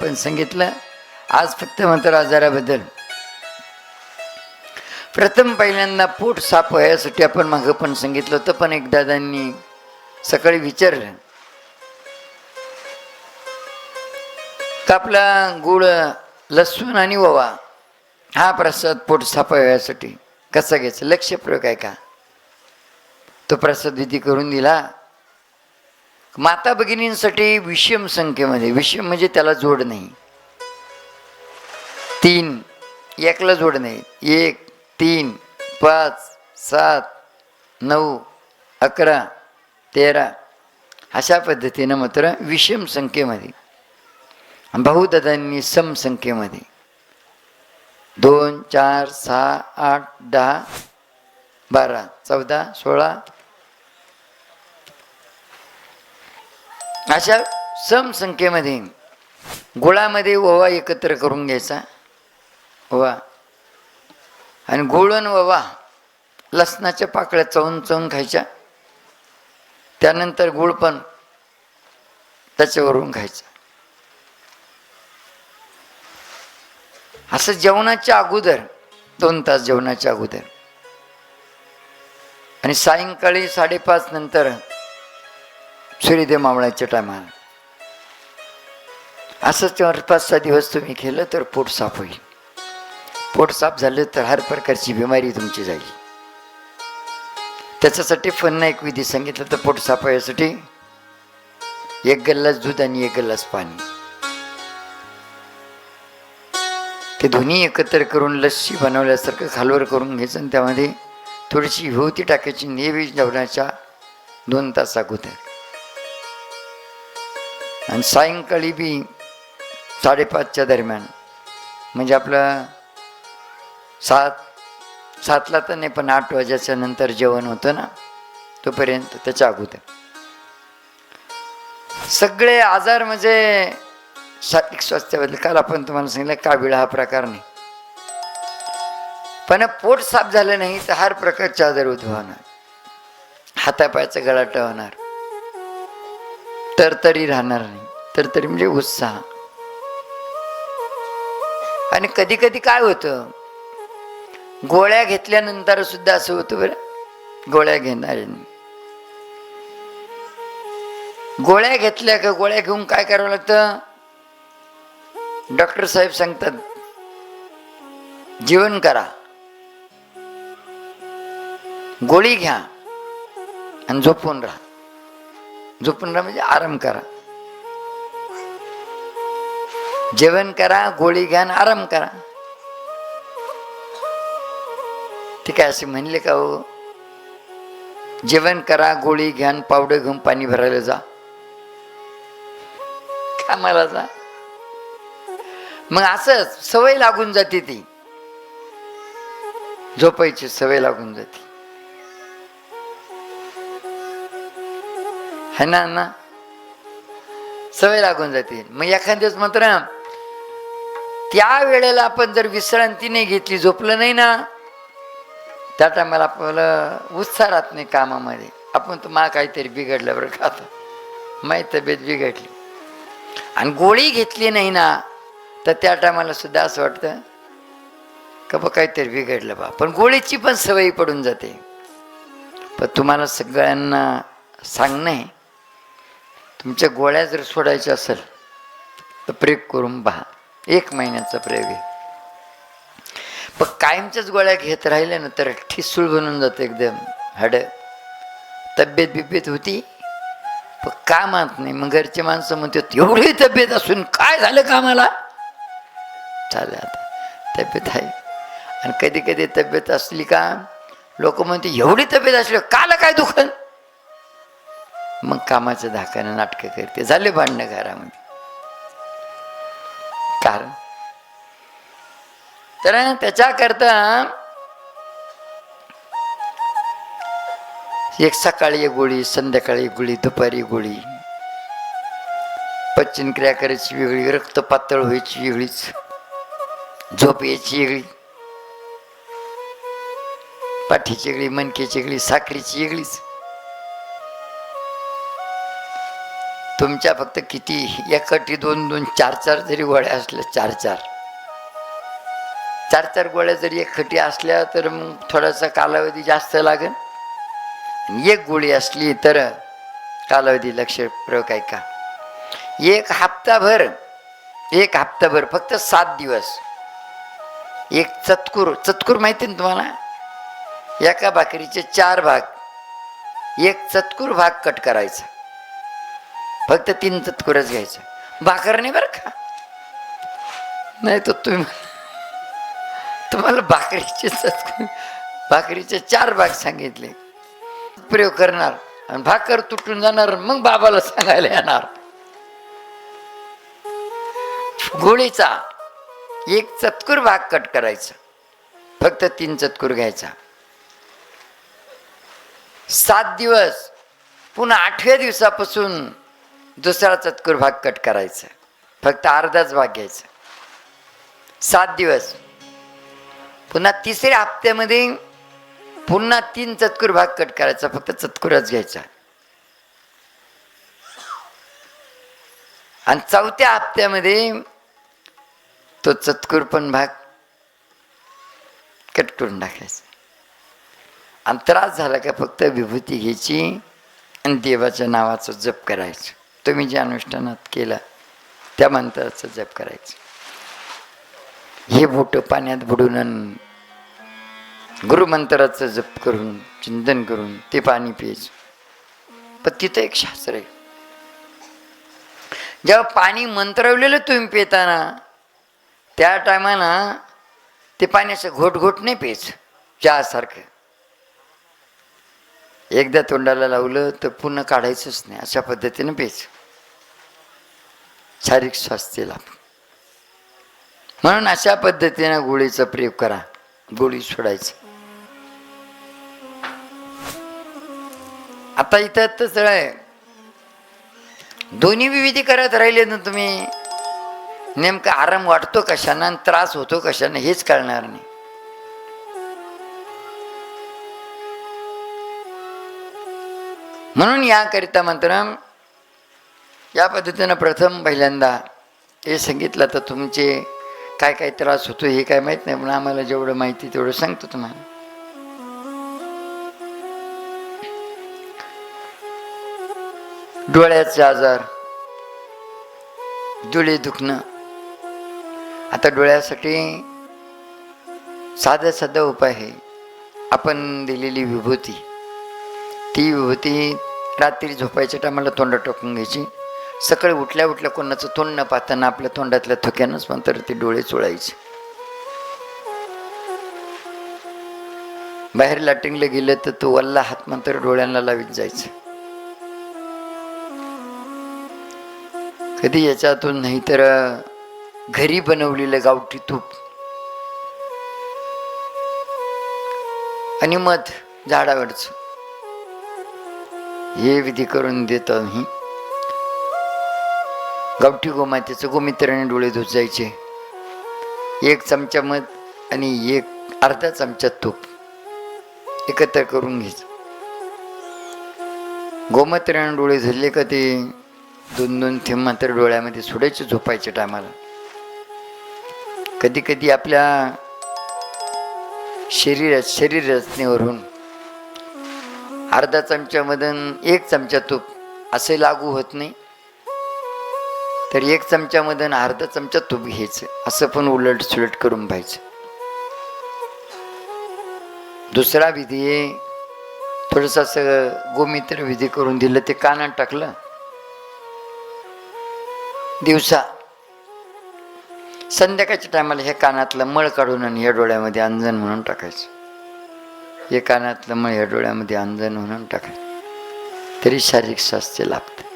पण सांगितलं आज फक्त मात्र आजाराबद्दल प्रथम पहिल्यांदा पोट साफ व्हायसाठी आपण मागं पण सांगितलं होतं पण एक दादांनी सकाळी विचारलं. तर आपला गुळ लसूण आणि ओवा हा प्रसाद पोट साफ व्हायसाठी कसा घ्यायचा? लक्षप्रयोग आहे का तो प्रसाद विधी करून दिला. माता भगिनींसाठी विषम संख्येमध्ये विषम म्हणजे त्याला जोड नाही. तीन एकला जोड नाही. एक तीन पाच सात नऊ अकरा तेरा. अशा पद्धतीनं मात्र विषम संख्येमध्ये. बहुदादांनी सम संख्येमध्ये. दोन चार सहा आठ दहा बारा चौदा सोळा अशा सम संख्येमध्ये गुळामध्ये ओवा एकत्र करून घ्यायचा. ओवा. आणि गुळ आणि ओवा लसणाच्या पाकळ्या चवून चवून खायच्या. त्यानंतर गुळ पण त्याच्यावरून खायचं. असं जेवणाच्या अगोदर दोन तास जेवणाच्या अगोदर. आणि सायंकाळी साडेपाच नंतर सूर्यदेव मावळाच्या टायमाला असंच चार पाच सहा दिवस तुम्ही केलं तर पोट साफ होईल. पोट साफ झालं तर हर प्रकारची बिमारी तुमची जाईल. त्याच्यासाठी पुन्हा एक विधी सांगितलं तर पोट साफ व्हायसाठी एक गल्लास दूध आणि एक गल्लास पाणी. ते दोन्ही एकत्र करून लस्सी बनवल्यासारखं खालवर करून घ्यायचं आणि त्यामध्ये थोडीशी हिवती टाकायची नेहमी जेवणाच्या दोन तास अगोदर. आणि सायंकाळी बी साडेपाचच्या दरम्यान. म्हणजे आपलं सात सातला तर नाही पण आठ वाजेच्या नंतर जेवण होतं ना तोपर्यंत त्याच्या अगोदर. सगळे आजार म्हणजे शारीरिक स्वास्थ्याबद्दल काल आपण तुम्हाला सांगितलं काबिळा हा प्रकार नाही. पण पोट साफ झालं नाही तर हर प्रकारचे आजार उद्भवणार हातापायाचं गळाट होणार. तरतरी राहणार नाही. तर तरी म्हणजे उत्साह. आणि कधी कधी काय होतं? गोळ्या घेतल्यानंतर सुद्धा असं होतं बरं गोळ्या घेणाऱ्यांनी. गोळ्या घेतल्या का गोळ्या घेऊन काय करावं लागतं? डॉक्टर साहेब सांगतात जेवण करा. गोळी घ्या आणि झोपून राहा. झोपून राहा म्हणजे आराम करा. जेवण करा गोळी घ्या आराम करा. ठीक आहे असे म्हणले का हो? जेवण करा गोळी घ्या पावडर घेऊन पाणी भरायला जा. कामाला जा. मग असंच सवय लागून जाते ती. झोपायची सवय लागून जाते. है ना ना सवय लागून जाते. मग एखाद्याच मात्र त्या वेळेला आपण जर विश्रांती नाही घेतली झोपलं नाही ना त्या टायमाला आपल्याला उत्साह राहत नाही कामामध्ये. आपण तर मा काहीतरी बिघडलं बरं का माही तब्येत बिघडली. आणि गोळी घेतली नाही ना तर त्या टायमाला सुद्धा असं वाटतं का बा काहीतरी बिघडलं बा. पण गोळीची पण सवयी पडून जाते. पण तुम्हाला सगळ्यांना सांगणं आहे तुमच्या गोळ्या जर सोडायच्या असेल तर प्रेक करून पहा. एक महिन्याचा प्रयोग आहे. पण कायमच्याच गोळ्या घेत राहिल्या ना तर ठिसूळ बनून जातं एकदम. हड तब्येत बिब्येत होती. पण कामात नाही. मग घरचे माणसं म्हणतात एवढी तब्येत असून काय झालं कामाला? चालेल आता. तब्येत आहे. आणि कधी कधी तब्येत असली का लोक म्हणते एवढी तब्येत असली काला काय दुखन? मग कामाच्या धाकानं नाटकं करते. झाले भांडणं घरामध्ये. तर त्याच्याकरता एक सकाळी एक गोळी संध्याकाळी एक गोळी दुपारी गोळी. पचन क्रिया करायची वेगळी रक्त पातळ व्हायची वेगळीच झोप यायची वेगळी पाठीची वेगळी मनकेची वेगळी साखरेची वेगळीच. तुमच्या फक्त किती एकटी दोन दोन चार चार जरी गोळ्या असल्या चार चार. चार चार गोळ्या जरी एक खटी असल्या तर मग थोडासा कालावधी जास्त लागेल. एक गोळी असली तर कालावधी लक्ष प्रयोग आहे का? एक हप्ताभर एक हप्ताभर फक्त सात दिवस. एक चतकूर चतकूर माहिती ना तुम्हाला? एका भाकरीचे चार भाग. एक चतकूर भाग कट करायचा. फक्त तीन चतकुरच घ्यायचं. भाकर नाही बरं का? नाही तर तुम्ही तुम्हाला भाकरीचे भाकरीचे चार भाग सांगितले. प्रयोग करणार आणि भाकर तुटून जाणार मग बाबाला सांगायला येणार. गोळीचा एक चतकुर भाग कट करायचा. फक्त तीन चतकुर घ्यायचा. सात दिवस पुन्हा आठव्या दिवसापासून दुसरा चतकुर भाग कट करायचा. फक्त अर्धाच भाग घ्यायचा. सात दिवस पुन्हा तिसऱ्या हप्त्यामध्ये पुन्हा तीन चतकुर भाग कट करायचा फक्त चतकुरच घ्यायचा. आणि चौथ्या हप्त्यामध्ये तो चतकुर पण भाग कट करून टाकायचा. आणि त्रास झाला का फक्त विभूती घ्यायची आणि देवाच्या नावाचं जप करायचं. तुम्ही ज्या अनुष्ठानात केलं त्या मंत्राचं जप करायचं. हे बोटं पाण्यात बुडून आणि गुरुमंत्राचं जप करून चिंतन करून ते पाणी प्यायचं. पण तिथं एक शास्त्र आहे. जेव्हा पाणी मंत्रवलेलं तुम्ही पिताना त्या टायमाला ते पाण्याचं घोट घोट नाही पेच चहासारखं. एकदा तोंडाला लावलं तर पुन्हा काढायचंच नाही अशा पद्धतीनं पेच शारीरिक स्वास्थ्य लाभ म्हणून अशा पद्धतीनं गोळीचा प्रयोग करा. गोळी सोडायची. आता इथं तसं आहे. दोन्ही विविधी करत राहिले ना तुम्ही. नेमका आराम वाटतो कशानं आणि त्रास होतो कशानं हेच कळणार नाही. म्हणून याकरिता मात्र या पद्धतीनं प्रथम पहिल्यांदा हे सांगितलं तर तुमचे काय काय त्रास होतो हे काय माहीत नाही पण आम्हाला जेवढं माहिती तेवढं सांगतो तुम्हाला. डोळ्याचे आजार डोळे दुखणं. आता डोळ्यासाठी साधा साधा उपाय आहे. आपण दिलेली विभूती. ती विभूती रात्री झोपायच्या टायमाला तोंडात टाकून घ्यायची. सकाळी उठल्या उठल्या कोणाचं तोंड न पाहताना आपल्या तोंडातल्या थुक्यानंच नंतर ते डोळे चोळायचे. बाहेर लाटिंगला गेलं तर तो वल्ला हात मात्र डोळ्यांना लावीत जायचं. कधी याच्यातून नाही तर घरी बनवलेलं गावठी तूप. आणि मध झाडावरच. हे विधी करून देतो आम्ही. गावठी गोमातेचं गोमित्राने डोळे धुजायचे. एक चमचा मध आणि एक अर्धा चमचा तूप एकत्र करून घ्यायचं. गोमत्राने डोळे धुतले का ते दोन दोन थेंब मात्र डोळ्यामध्ये सोडायचे झोपायच्या टायमाला. कधी कधी आपल्या शरीर शरीर रचनेवरून अर्धा चमच्यामधून एक चमचा तूप असे लागू होत नाही. तर एक चमच्यामधून अर्धा चमचा तूप घ्यायचं. असं पण उलट सुलट करून पाहिजे दुसरा विधी थोडंसं असं गोमित्र विधी करून दिलं ते कानात टाकलं. दिवसा संध्याकाळच्या टायमाला हे कानातलं मळ काढून आणि ह्या डोळ्यामध्ये अंजन म्हणून टाकायचं. हे कानातलं मळ ह्या डोळ्यामध्ये अंजन म्हणून टाकायचं. तरी शारीरिक स्वास्थ्य लाभतं.